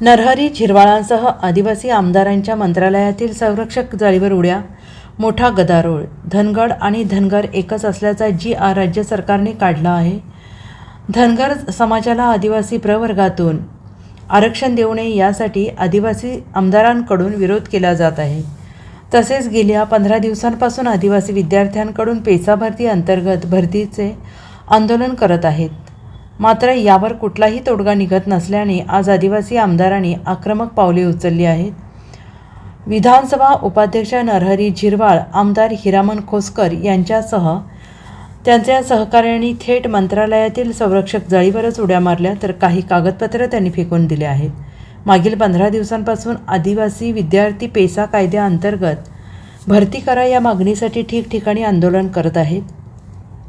नरहरी झिरवाळांसह आदिवासी आमदारांच्या मंत्रालयातील संरक्षक जाळीवर उड्या मोठा गदारोळ धनगड आणि धनगर एकच असल्याचा जी आर राज्य सरकारने काढला आहे. धनगर समाजाला आदिवासी प्रवर्गातून आरक्षण देऊ नये यासाठी आदिवासी आमदारांकडून विरोध केला जात आहे. तसेच गेल्या पंधरा दिवसांपासून आदिवासी विद्यार्थ्यांकडून पेसा भरती अंतर्गत भरतीचे आंदोलन करत आहेत. मात्र यावर कुठलाही तोडगा निघत नसल्याने आज आदिवासी आमदारांनी आक्रमक पावले उचलली आहेत. विधानसभा उपाध्यक्ष नरहरी झिरवाळ आमदार हिरामन खोसकर यांच्यासह त्यांच्या सहकाऱ्यांनी थेट मंत्रालयातील संरक्षक जाळीवरच उड्या मारल्या तर काही कागदपत्र त्यांनी फेकून दिले आहेत. मागील पंधरा दिवसांपासून आदिवासी विद्यार्थी पेसा कायद्याअंतर्गत भरती करा या मागणीसाठी ठिकठिकाणी आंदोलन करत आहेत.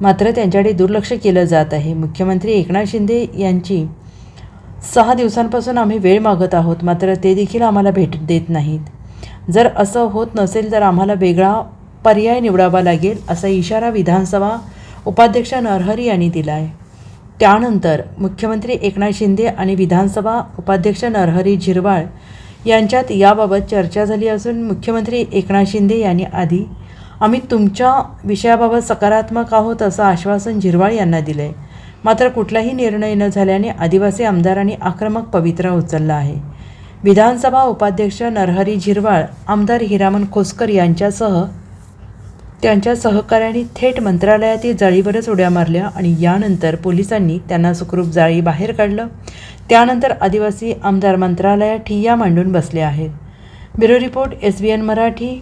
मात्र त्यांच्याकडे दुर्लक्ष केलं जात आहे. मुख्यमंत्री एकनाथ शिंदे यांची सहा दिवसांपासून आम्ही वेळ मागत आहोत मात्र ते देखील आम्हाला भेट देत नाहीत. जर असं होत नसेल तर आम्हाला वेगळा पर्याय निवडावा लागेल असा इशारा विधानसभा उपाध्यक्ष नरहरी यांनी दिला आहे त्यानंतर मुख्यमंत्री एकनाथ शिंदे आणि विधानसभा उपाध्यक्ष नरहरी झिरवाळ यांच्यात याबाबत चर्चा झाली असून मुख्यमंत्री एकनाथ शिंदे यांनी आधी आम्ही तुमच्या विषयाबाबत सकारात्मक आहोत असं आश्वासन झिरवाळ यांना दिलं आहे मात्र कुठलाही निर्णय न झाल्याने आदिवासी आमदारांनी आक्रमक पवित्रा उचलला आहे. विधानसभा उपाध्यक्ष नरहरी झिरवाळ आमदार हिरामन खोसकर यांच्यासह त्यांच्या सहकाऱ्यांनी थेट मंत्रालयातील जाळीवरच उड्या मारल्या आणि यानंतर पोलिसांनी त्यांना सुखरूप जाळी बाहेर काढलं. त्यानंतर आदिवासी आमदार मंत्रालयात ठिय्या मांडून बसले आहेत. Bureau report S B N Marathi.